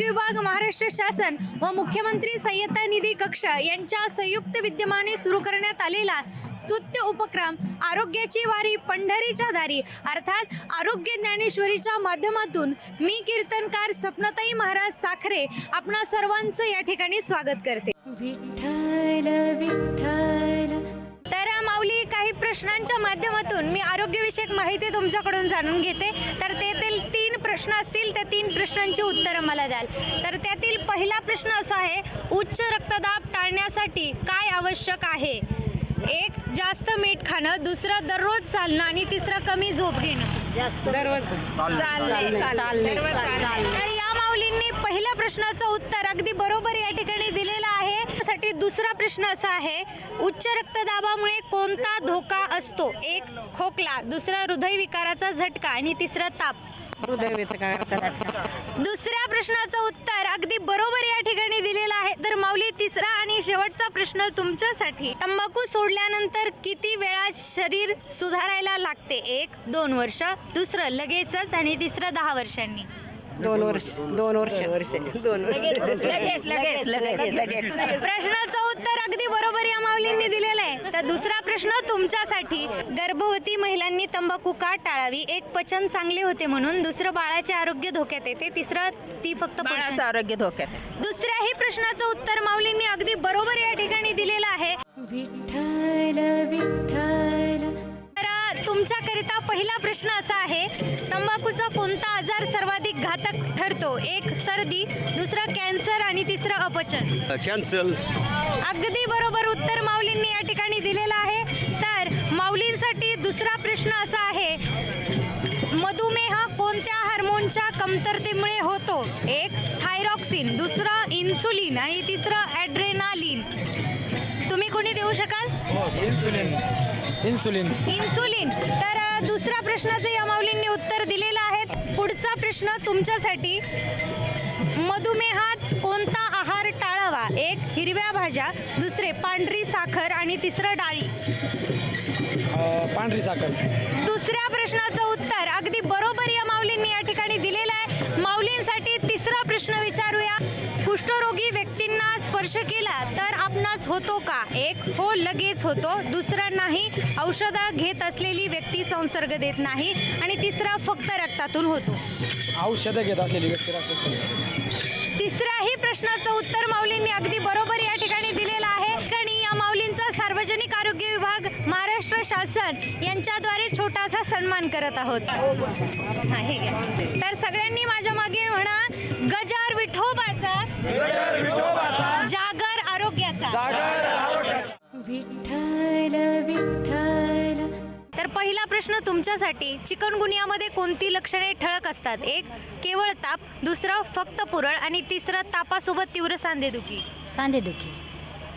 आरोग्य विभाग महाराष्ट्र शासन व मुख्यमंत्री सहाय्यता निधी कक्ष यांच्या संयुक्त विद्यमाने सुरू करण्यात आलेला स्तुत्य उपक्रम आरोग्याची वारी पंढरीच्या दारी अर्थात आरोग्य ज्ञानेश्वरीच्या माध्यमातून मी कीर्तनकार सपनाताई महाराज साखरे आपणा सर्वांचं या ठिकाणी स्वागत करते. विठ्ठल विठ्ठल. तर माऊली काही प्रश्नांच्या माध्यमातून मी आरोग्यविषयक माहिती तुमच्याकडून जाणून घेते. तर तेथील तीन प्रश्न असतील त्या तीन प्रश्नांची उत्तरं मला द्याल. तर त्यातील पहिला प्रश्न असा आहे उच्च रक्तदाब टाळण्यासाठी काय आवश्यक आहे? एक जास्त मीठ खाणं दुसरं दररोज चालणं आणि तिसरं कमी झोप घेणं. चालणे. तर या माऊलींनी पहिल्या प्रश्नाचं उत्तर अगदी बरोबर या ठिकाणी दिलेलं आहे. साठी दुसरा प्रश्न असा आहे उच्च रक्तदाबामुळे कोणता धोका असतो? एक खोकला दुसरा हृदयविकाराचा झटका आणि तिसरा ताप. दुसऱ्या प्रश्नाचं उत्तर अगदी बरोबर या ठिकाणी दिलेलं आहे. तर माऊली तिसरा आणि शेवटचा प्रश्न तुमच्यासाठी. तंबाखू सोडल्यानंतर किती वेळा शरीर सुधारायला लागते? एक दोन वर्ष दुसरं लगेचच आणि तिसरं दहा वर्षांनी. दोन वर्ष दोन वर्ष. दोन वर्ष. लगेच लगेच लगेच लगेच. प्रश्नाचं उत्तर अगदी बरोबर या माऊलींनी दिलेलं आहे. तर दुसरा प्रश्न तुमच्यासाठी गर्भवती महिलांनी तंबाखू का टाळावी? एक पचन चांगले होते म्हणून दुसरं बाळाचे आरोग्य धोक्यात येते तिसरं ती फक्त बाळाचं. आरोग्य धोक्यात आहे. दुसऱ्याही प्रश्नाचं उत्तर माऊलींनी अगदी बरोबर या ठिकाणी दिलेलं आहे. विठ्ठल विठ्ठल. तर तुमच्याकरिता पहिला प्रश्न असा आहे तंबाखूचा कोणता आजार सर्वाधिक ठरतो. एक सर्दी दुसरा कॅन्सर आणि तिसरं अपचन. कॅन्सल. अगदी बरोबर उत्तर माऊलींनी या ठिकाणी दिलेलं आहे. तर माऊलींसाठी दुसरा प्रश्न असा आहे मधुमेह कोणत्या हार्मोनच्या कमतरतेमुळे होतो? एक थायरॉक्सिन दुसरं इन्सुलिन आणि तिसरं ॲड्रेनालिन. तुम्ही कोणी देऊ शकाल? इन्सुलिन. इन्सुलिन. इन्सुलिन. तर दुसऱ्या प्रश्नाचं या माऊलींनी उत्तर दिलेलं आहे पुढचा प्रश्न तुमच्यासाठी. मधुमेहात कोणता आहार टाळावा? एक हिरव्या भाज्या दुसरे पांढरी साखर आणि तिसरं डाळी. पांढरी साखर. दुसऱ्या प्रश्नाचं उत्तर अगदी बरोबर या माऊलींनी या ठिकाणी दिलेलं आहे. माऊलींसाठी प्रश्न विचारूया. कुष्ठरोगी व्यक्तींना स्पर्श केला तर आपणास होतो का? एक हो लगेच होतो. दुसरा नाही औषधं घेत असलेली व्यक्ती संसर्ग देत नाही. आणि तिसरा फक्त रक्तातून होतो. औषधं घेत असलेली व्यक्ती रक्त तिसऱ्याही प्रश्नाचं उत्तर माऊलींनी अगदी बरोबर या ठिकाणी दिलेलं आहे. माऊलींचा सार्वजनिक आरोग्य विभाग महाराष्ट्र शासन यांच्याद्वारे छोटासा सन्मान करत आहोत. तर सगळ्यांनी माझ्या मागे म्हणा गजार विठोबाचा जागर आरोग्याचा. विठ्ठल विठ्ठल. तर पहिला प्रश्न तुमच्यासाठी चिकनगुनियामध्ये कोणती लक्षणे ठळक असतात? एक केवळ ताप दुसरं फक्त पुरळ आणि तिसरं तापासोबत तीव्र सांधेदुखी. सांधेदुखी.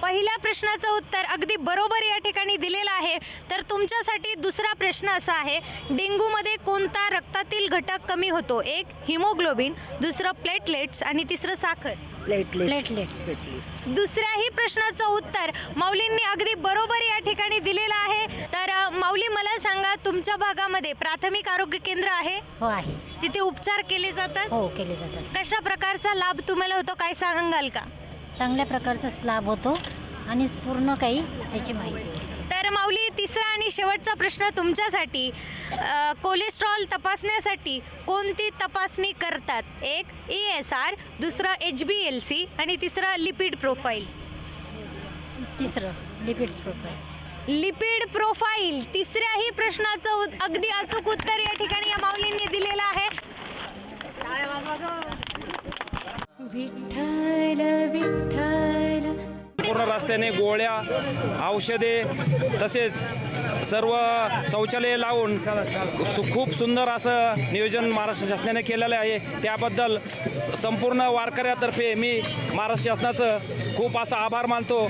पहिल्या प्रश्नाचं उत्तर अगदी बरोबर या ठिकाणी दिलेलं आहे. तर तुमच्यासाठी दुसरा प्रश्न असा आहे डेंग्यूमध्ये कोणता रक्तातील घटक कमी होतो? एक हिमोग्लोबिन दुसरं प्लेटलेट्स आणि तिसरं साखर. दुसऱ्याही प्रश्नाचं उत्तर माऊलींनी अगदी बरोबर या ठिकाणी दिलेलं आहे. तर माऊली मला सांगा तुमच्या भागामध्ये प्राथमिक आरोग्य केंद्र आहे? हो आहे. तिथे उपचार केले जातात? हो केले जातात. कशा प्रकारचा लाभ तुम्हाला होतो? काय सांगाल का? चांगल्या प्रकारचाच लाभ होतो. आणि पूर्ण काही त्याची माहिती. होते. तर माऊली तिसरा आणि शेवटचा प्रश्न तुमच्यासाठी अ, कोलेस्ट्रॉल तपासण्यासाठी कोणती तपासणी करतात? एक ए एस आर दुसरं एच बी एल सी आणि तिसरं लिपिड प्रोफाईल तिसरं लिपिड्स प्रोफाईल लिपिड प्रोफाईल तिसऱ्याही प्रश्नाचं उत- अगदी अचूक उत्तर या ठिकाणी या माऊलींनी दिलेलं आहे. विठ्ठल रस्त्याने गोळ्या औषधे तसेच सर्व शौचालये लावून सु- खूप सुंदर असं नियोजन महाराष्ट्र शासनाने केलेलं आहे. त्याबद्दल स- संपूर्ण वारकऱ्यातर्फे मी महाराष्ट्र शासनाचं खूप असा आभार मानतो.